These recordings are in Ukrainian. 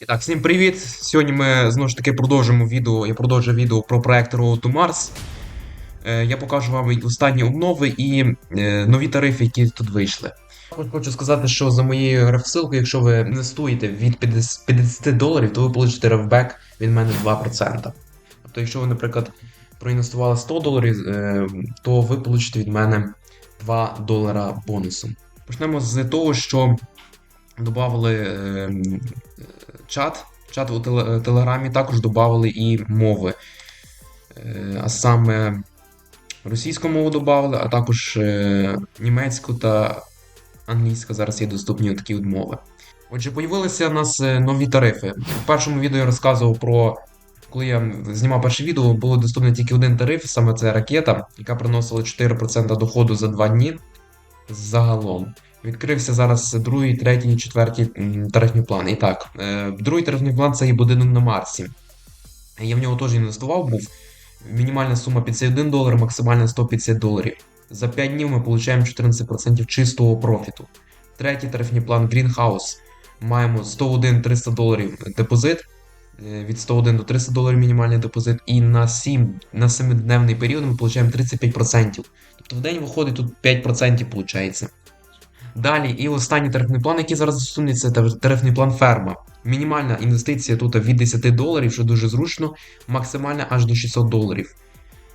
І так, всім привіт! Сьогодні ми знову ж таки продовжимо відео. Я продовжую відео про проект Road to Mars. Е, я покажу вам останні обнови і е, нові тарифи, які тут вийшли. Хочу сказати, що за моєю рефсилкою, якщо ви інвестуєте від 50 50 доларів, то ви получите рефбек від мене 2%. Тобто, якщо ви, наприклад, проінвестували 100 доларів, е, то ви получите від мене 2 долара бонусом. Почнемо з того, що додали е, чат. Чат у Телеграмі також додали і мови. Е, А саме російську мову додали, а також е, німецьку та англійська зараз є доступні такі от мови. Отже, появилися у нас нові тарифи. В першому відео я розказував про. Коли я знімав перше відео, було доступно тільки один тариф, саме це ракета, яка приносила 4% доходу за 2 дні загалом. Відкрився зараз другий, третій, четвертій м, тарифні плани. І так, е, другий тарифний план це є будинок на Марсі. Я в нього теж інвестував, був. Мінімальна сума 51 долар, максимальна 150 доларів. За 5 днів ми отримуємо 14% чистого профіту. Третій тарифний план Greenhouse. Маємо 101-300 доларів депозит. е, Від 101 до 300 доларів мінімальний депозит. І на 7 на 7-дневний період ми отримуємо 35%. Тобто в день виходить тут 5% виходить. Далі, і останній тарифний план, який зараз доступний, це тарифний план ферма. Мінімальна інвестиція тут від 10 доларів, що дуже зручно, максимальна аж до 600 доларів.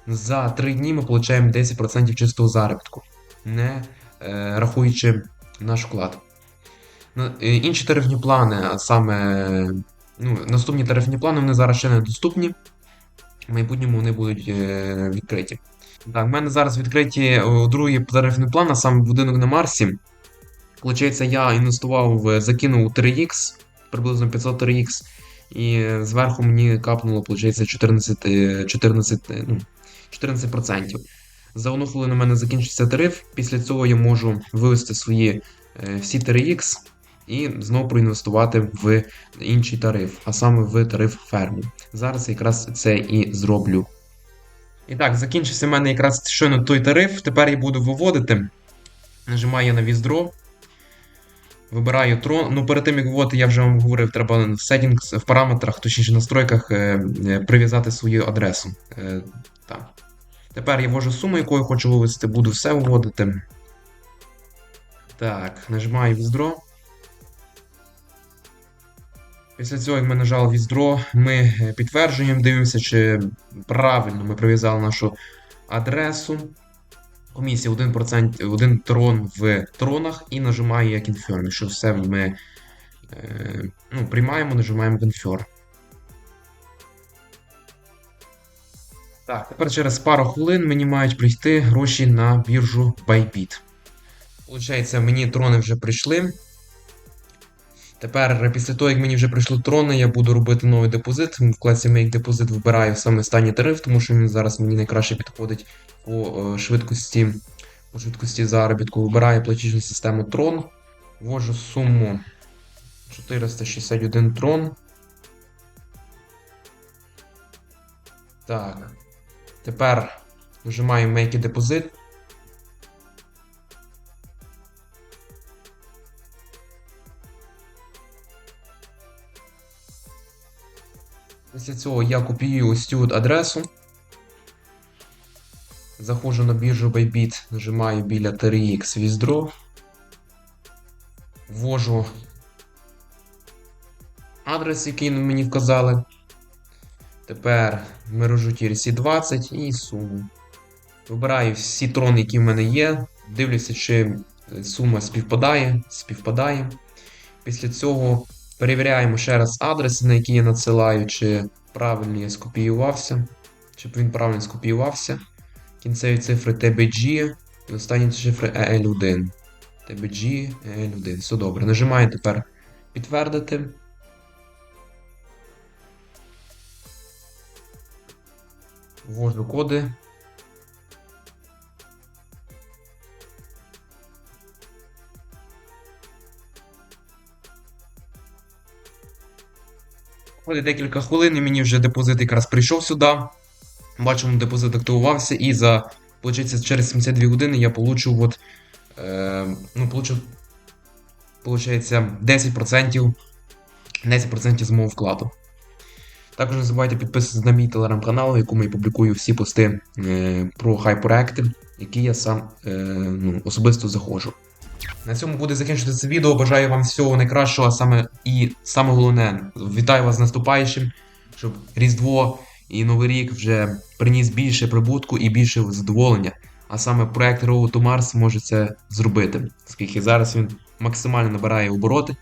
За 3 дні ми отримуємо 10% чистого заробітку, не е, рахуючи наш вклад. Е, Інші тарифні плани, а саме ну, наступні тарифні плани, вони зараз ще не доступні. В майбутньому вони будуть е, відкриті. Так, в мене зараз відкриті другий тарифний план, а саме будинок на Марсі. Получається, я інвестував, в- закинув 3х, приблизно 500 3х, і е, зверху мені капнуло, получається, 14, е, 14, е, ну, 14%. За одну хвилину у мене закінчиться тариф. Після цього я можу вивести свої е, всі 3х і знову проінвестувати в інший тариф, а саме в тариф ферму. Зараз якраз це і зроблю. І так, закінчився в мене якраз щойно той тариф. Тепер я буду виводити. Нажимаю на Withdraw. Вибираю трон. Ну, перед тим як вводити, я вже вам говорив, треба в settings, в параметрах, точніше настройках, е, е, прив'язати свою адресу. Е, так. Тепер я ввожу суму, яку хочу вивести, буду все вводити. Так, нажимаю Withdraw. Після цього, як ми нажали Withdraw, ми підтверджуємо, дивимося, чи правильно ми прив'язали нашу адресу. Комісія 1%, 1 трон в тронах і нажимаю як Confirm. Що все ми е, ну, приймаємо, нажимаємо Confirm. Так, тепер через пару хвилин мені мають прийти гроші на біржу Bybit. Получається, мені трони вже прийшли. Тепер, після того, як мені вже прийшли трони, я буду робити новий депозит. В класі Make Deposit вибираю саме останній тариф, тому що він зараз мені найкраще підходить по е, швидкості, по швидкості заробітку. Вибираю платіжну систему Tron. Ввожу суму 461 трон. Так. Тепер нажимаю Make a Deposit. Після цього я копіюю ось цю адресу. Заходжу на біржу Bybit, нажимаю біля 3x Withdraw. Ввожу адрес, який мені вказали. Тепер мережу TRC20 і суму. Вибираю всі трони, які в мене є. Дивлюся, чи сума співпадає. Співпадає. Після цього перевіряємо ще раз адрес, на який я надсилаю, чи правильно я скопіювався, щоб він правильно скопіювався. Кінцеві цифри TBG і останні цифри EL1. TBG, EL1. Все добре. Нажимаю тепер підтвердити. Ввожу коди. Проходить декілька хвилин, і мені вже депозит якраз прийшов сюди. Бачимо, депозит активувався, і за, виходить, через 72 години я получу от, е, ну, получу, получається, 10% 10% з мого вкладу. Також не забувайте підписуватися на мій телеграм-канал, в якому я публікую всі пости е, про хай-проекти, які я сам е, ну, особисто заходжу. На цьому буде закінчити це відео. Бажаю вам всього найкращого, саме і саме головне, вітаю вас з наступаючим, щоб Різдво і Новий рік вже приніс більше прибутку і більше задоволення. А саме проект Road to Mars може це зробити, оскільки зараз він максимально набирає обороти,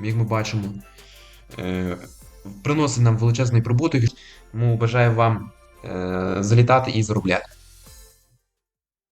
як ми бачимо. Е, приносить нам величезний прибуток, тому бажаю вам е, залітати і заробляти.